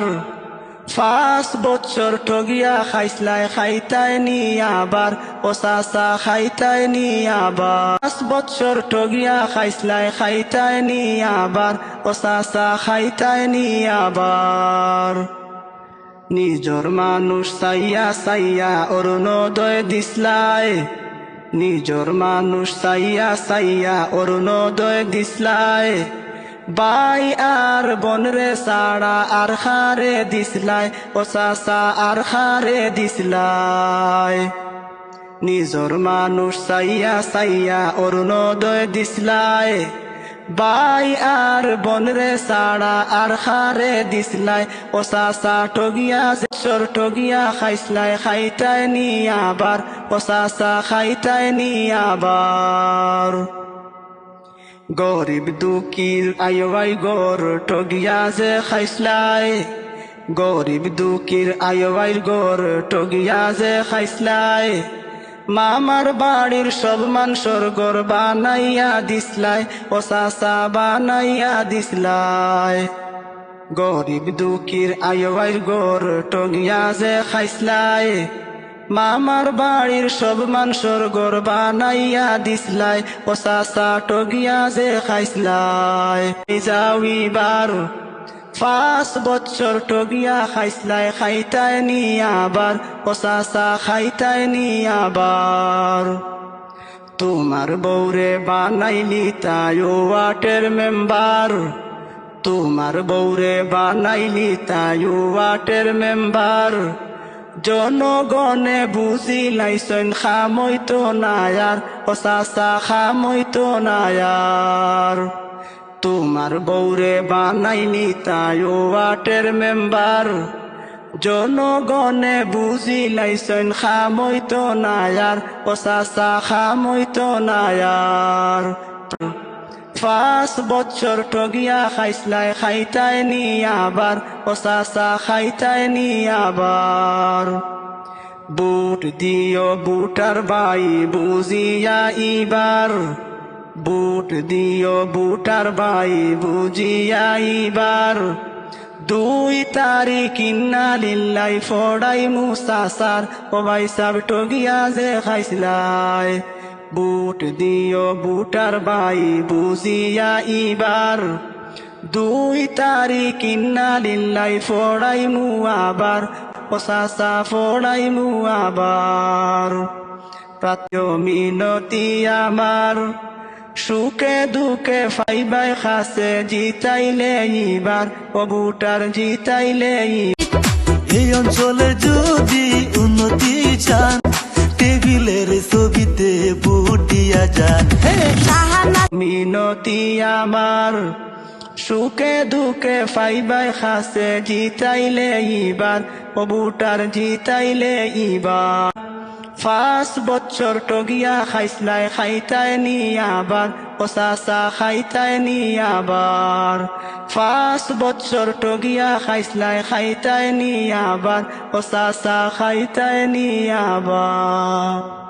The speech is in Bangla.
নিবার পাঁচ বছর টগিয়া খাইসলাই খাইতাই নি আবার, ও চাচা খাইতাই নি আবার। পাঁচ বছর টগিয়া খাইসলাই খাইতাই নি আবার, ও চাচা খাইতাই নি আবার। নিজর মানুষ চাইয়া চাইয়া অরুণোদয় দিসলাই নিজর মানুষ চাইয়া চাইয়া অরুণোদয় দিসলাই বাই আর বনরে সাড়া আর হারে দিসলাই ও চাচা আর হারে দিসলাই নিজর মানুষ চাইয়া চাইয়া অরুণোদয় দিসলাই বাই আর বনরে সাড়া আর হারে দিসলাই ও চাচা টগিয়া চর টগিয়া খাইসলাই খাইতাই নি আবার ও চাচা খাইতাই নি আবার গরিব দুঃখীর আয়বাই গর টগিয়া যে খাইসলাই গরিব দুঃখীর আয়বাই গর টগিয়া যে খাইসলাই মামার বাড়ির সব মানুষর গর বানাইয়া দিসলাই ও চাচা বানাইয়া দিসলাই গরিব দুঃখীর আয়বাই গর টগিয়া যে খাইসলাই মামার বাড়ির সব মানুষর গর বানাইয়া দিসলাই, ও চাচা টগিয়া যে খাইসলাই। যাওইবার পাঁচ বছর টগিয়া খাইসলাই খাইতাই নি আবার ও চাচা খাইতাই নি আবার তোমার বৌরে বানাইলি তাই ওয়াটের মেম্বার। তোমার বৌরে বানাইলি তাই ওয়াটের মেম্বার। জনগণে বুঝি লাইছেন খামইতো নায়ার চাচা খামইতো নায়ার। তোমার বৌরে বানাইনি তাই ওয়াটের মেম্বার। জনগণে বুঝি লাইছেন খামইতো নায়ার চাচা খামইতো নায়ার। পাঁচ বছর টগিয়া খাইসলাই খাইতাই নি আবার, ও চাচা খাইতাই নি আবার। বুট দিও, বুটার বাই বুঝিয়া ইবার। বুট দিও, বুটার বাই বুঝিয়া ইবার। দুই তারিখ ইন্না লিল্লাই ফড়াই মুসাসার ও ভাই সাব টগিয়া যে খাইসলাই বুট দিও বুটার বাই, বুঝিয়া ইবার। দুই তারিখ ইন্না লিল্লাই ফড়াই মু আবার, ও চাচা ফড়াই মু আবার। প্রাত্য মিনতি আমার, সুখে দুঃখে ফাইবাই খাসে জিতাইলে ইবার, ও বুটার জিতাইলে এই অঞ্চলে যদি মিনতি আমার। সুখে দুঃখে ফাইবাই খাসে, জিতাইলে ইবার ও বুটার জিতাইলে ইবার পাঁচ বছর টগিয়া খাইসলাই খাইতাই নি আবার ও চাচা খাইতাই নি আবার। পাঁচ বছর টগিয়া খাইসলাই খাইতাই নি আবার ও চাচা খাইতাই নি আবার।